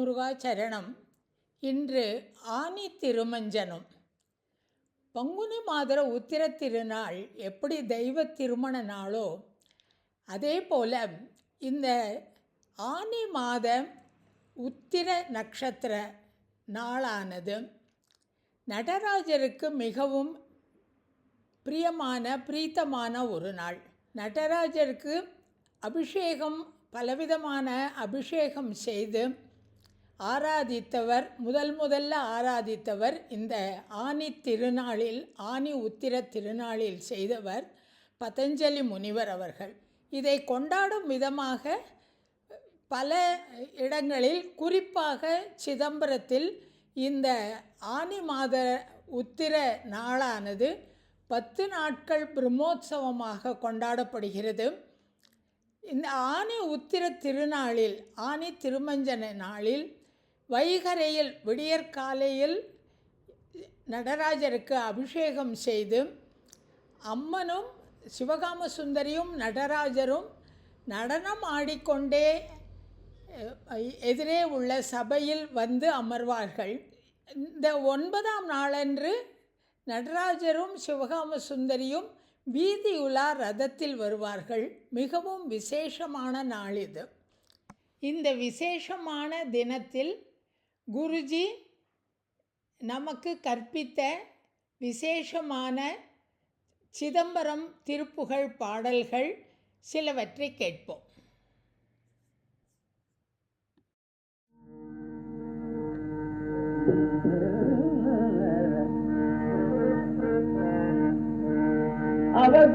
முருகாச்சரணம் இன்று ஆனி திருமஞ்சனம். பங்குனி மாதர உத்திர திருநாள் எப்படி தெய்வ திருமண நாளோ அதே போல் இந்த ஆனி மாத உத்திர நட்சத்திர நாளானது நடராஜருக்கு மிகவும் பிரியமான பிரீத்தமான ஒரு நாள். நடராஜருக்கு அபிஷேகம் பலவிதமான அபிஷேகம் செய்து ஆராதித்தவர் முதல் முதல்ல ஆராதித்தவர் இந்த ஆனி திருநாளில் ஆனி உத்திர திருநாளில் செய்தவர் பதஞ்சலி முனிவர் அவர்கள். இதை கொண்டாடும் விதமாக பல இடங்களில் குறிப்பாக சிதம்பரத்தில் இந்த ஆனி மாத உத்திர நாளானது பத்து நாட்கள் பிரம்மோற்சவமாக கொண்டாடப்படுகிறது. இந்த ஆனி உத்திர திருநாளில் ஆனி திருமஞ்சன நாளில் வைகரையில் விடியற்காலையில் நடராஜருக்கு அபிஷேகம் செய்து அம்மனும் சிவகாம சுந்தரியும் நடராஜரும் நடனம் ஆடிக்கொண்டே எதிரே உள்ள சபையில் வந்து அமர்வார்கள். இந்த ஒன்பதாம் நாளன்று நடராஜரும் சிவகாம சுந்தரியும் வீதியுலா ரதத்தில் வருவார்கள். மிகவும் விசேஷமான நாள் இது இந்த விசேஷமான தினத்தில் குருஜி நமக்கு கற்பித்த விசேஷமான சிதம்பரம் திருப்புகழ் பாடல்கள் சிலவற்றை கேட்போம். அவர்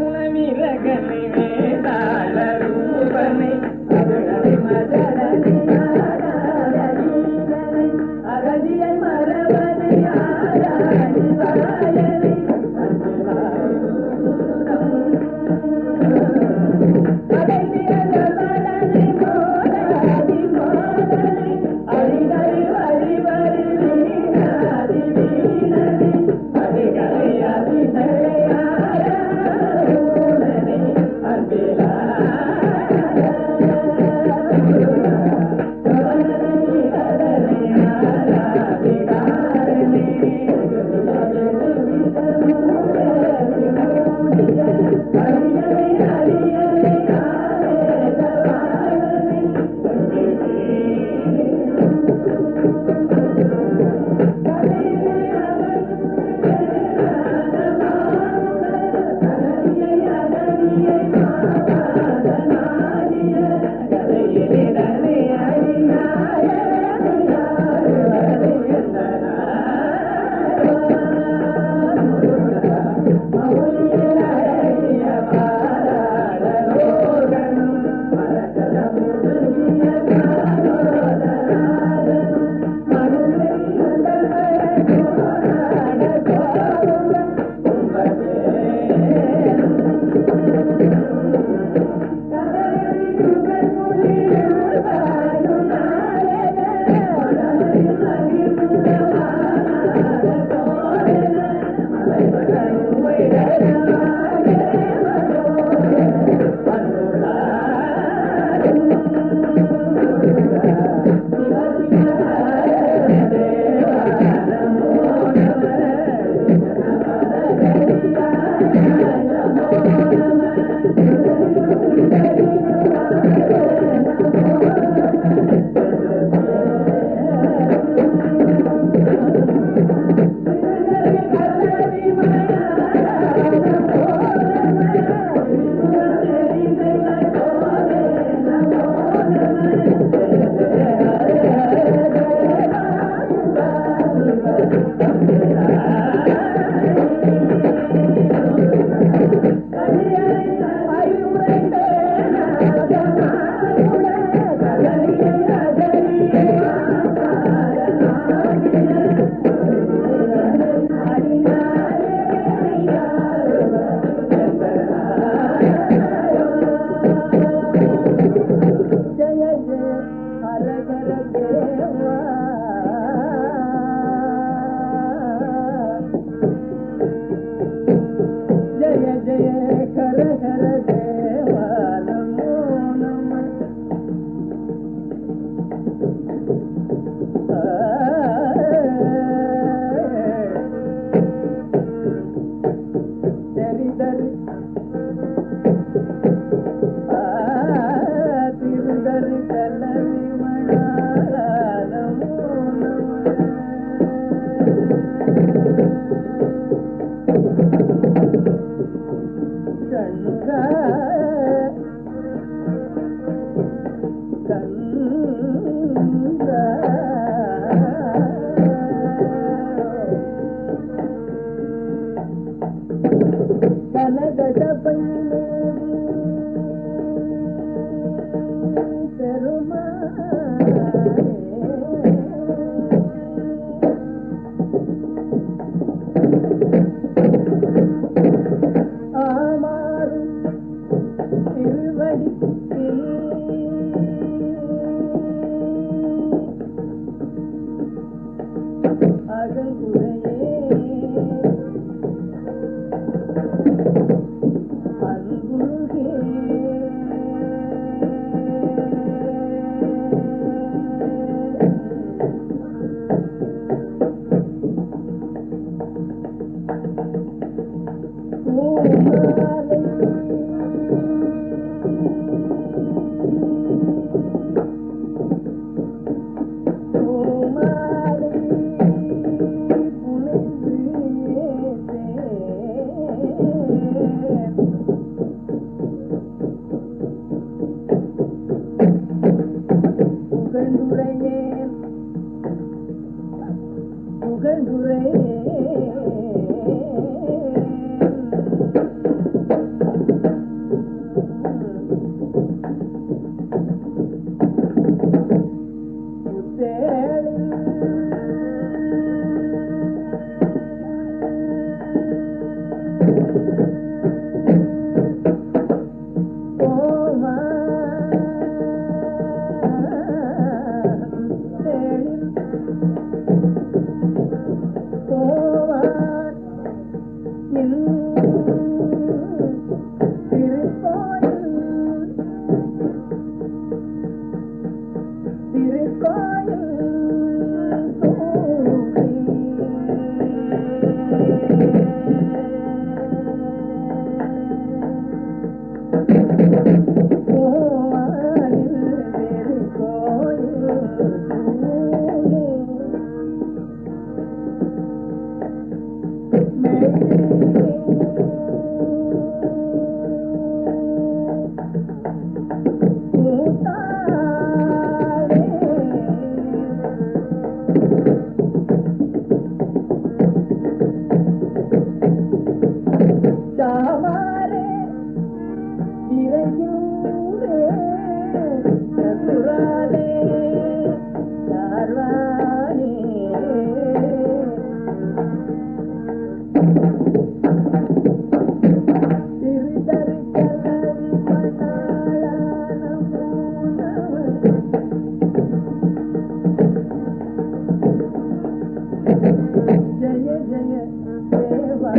जय देवा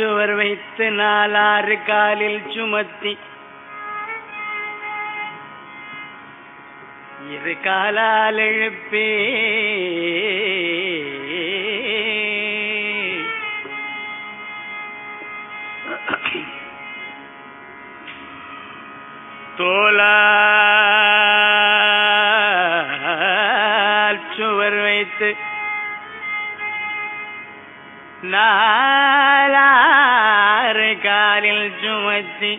சுவர் வைத்து நாலாறு காலில் சுமத்தி. இரு காலால் எழுப்பே. தோலால் சுவர் வைத்து. நான் காலில் சுமத்தி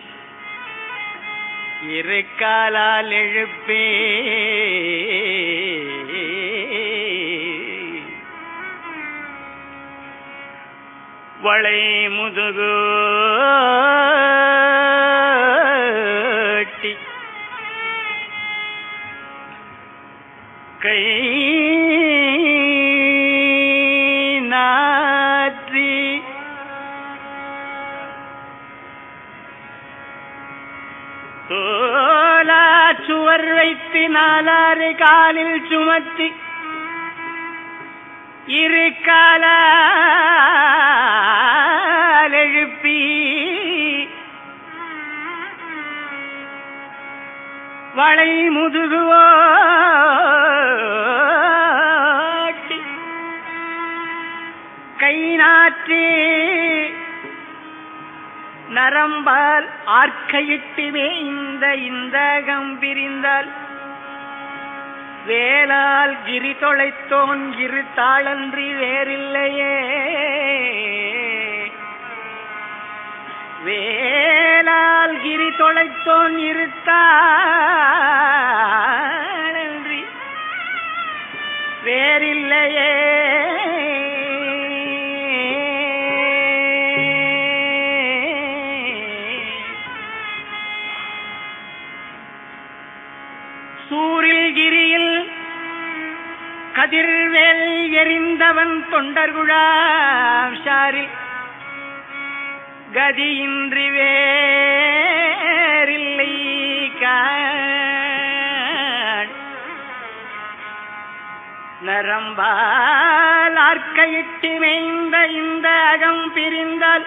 இரு காலால் எழுப்பே வளை முதுகோட்டி கை காலில் சுமத்தி இரு காலெழுப்பி வளை முதுகுவோ கை நாற்றி நரம்பால் ஆர்க்கையிட்டுமே இந்த இந்தகம் பிரிந்தால் வேலால் கிரி தொலைத்தோன் இரு தாளன்றி வேறில்லையே. வேலால் கிரி தொலைத்தோன் இருத்தாளன்றி வேறில்லையே. எறிந்தவன் தொண்டர்குழாஷாரில் கதியின்றி வேறில்லை நரம்பால் ஆர்க்கையிட்டு மேய்ந்த இந்த அகம் பிரிந்தால்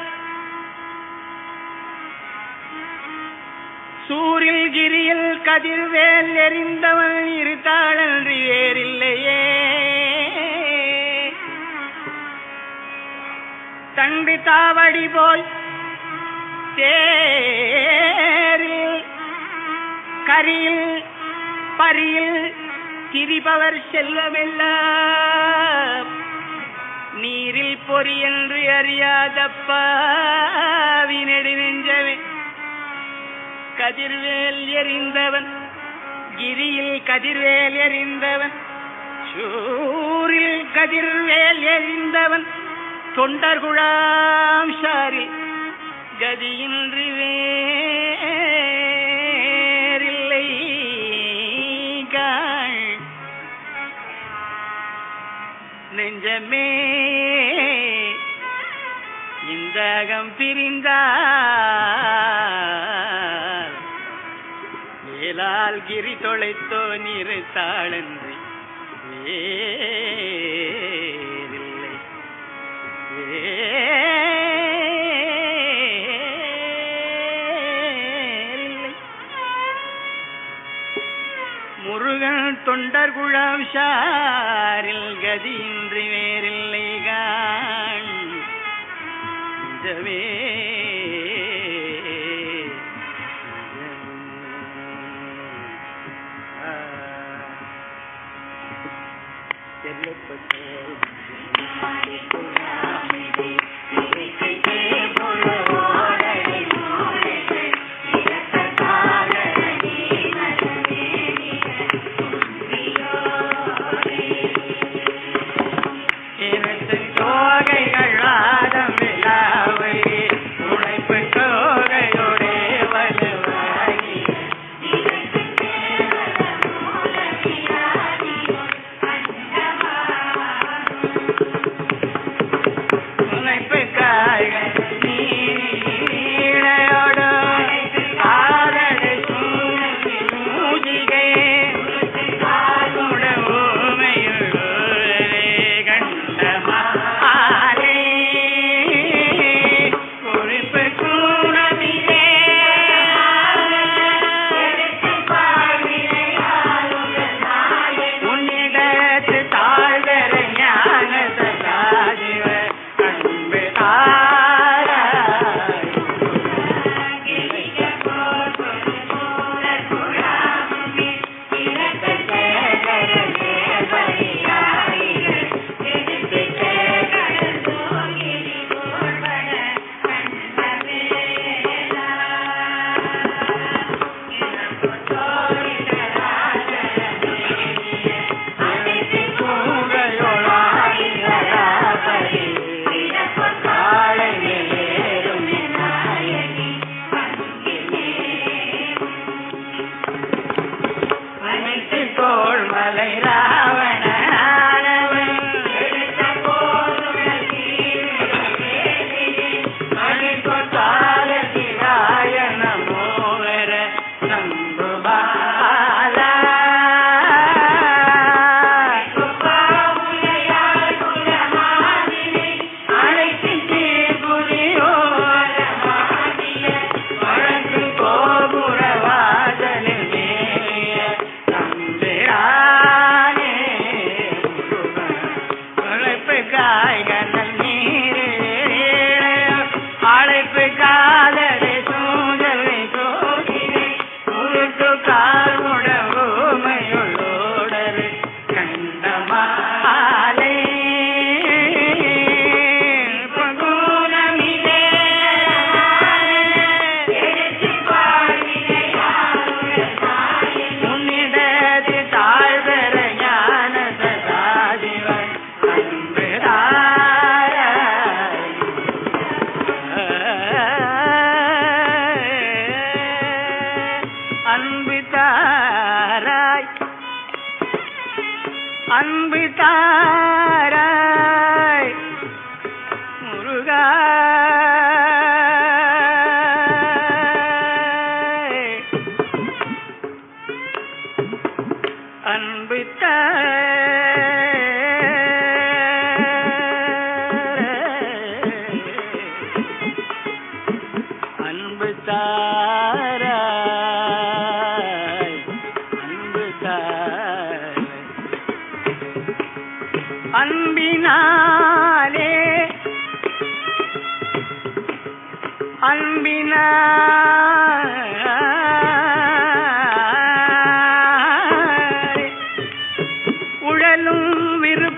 சூரில் கிரியில் கதிர்வேல் எறிந்தவன் இருத்தாளன்றி வேறில்லையே. தண்டு தாவடி போய் தேரில் கரியில் பரியில் திரிபவர் செல்வமெல்லாம். நீரில் பொறி என்று அறியாதப்பாவி நெடுநெஞ்சவே கதிர்வேல் எறிந்தவன் கிரியில் கதிர்வேல் எறிந்தவன் சூரில் கதிர்வேல் எறிந்தவன் தொண்டர்குழாம் ஷாரில் கதியின்றி வேறில்லை நெஞ்சமே இந்த அகம் பிரிந்தால் ஏலால் கிரி தொலைத்தோ நீரு தாளன்றி. வேறில்லை കുഴംശാരിൽ ഗതിയിன்றി വേരിൽ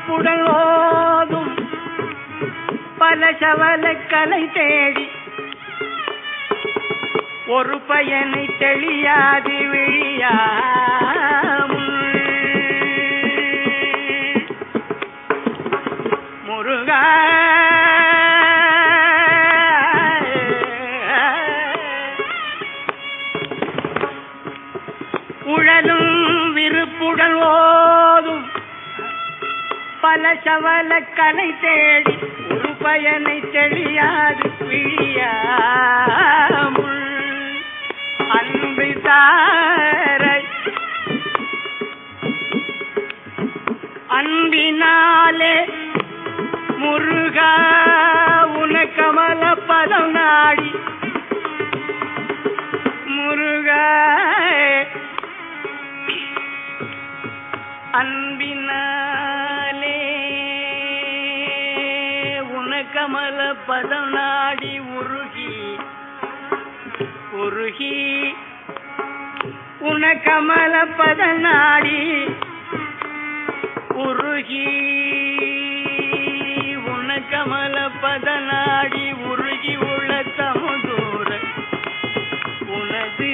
விருப்புடல் பல சவல கலை தேடி ஒரு பயனை தெளியாது விழியாமுள் முருகா உழலும் விருப்புடல் ஓ பல சவல கலை தேடி ஒரு பயனை தெளியாது பிழியாமுள் அன்பு தாரை. அன்பினாலே முருகா. பதம் நாடி உருகி உருகி உன கமல பத நாடி உருகி உன கமல பத நாடி உருகி உள்ள தமுதூர உனது உனது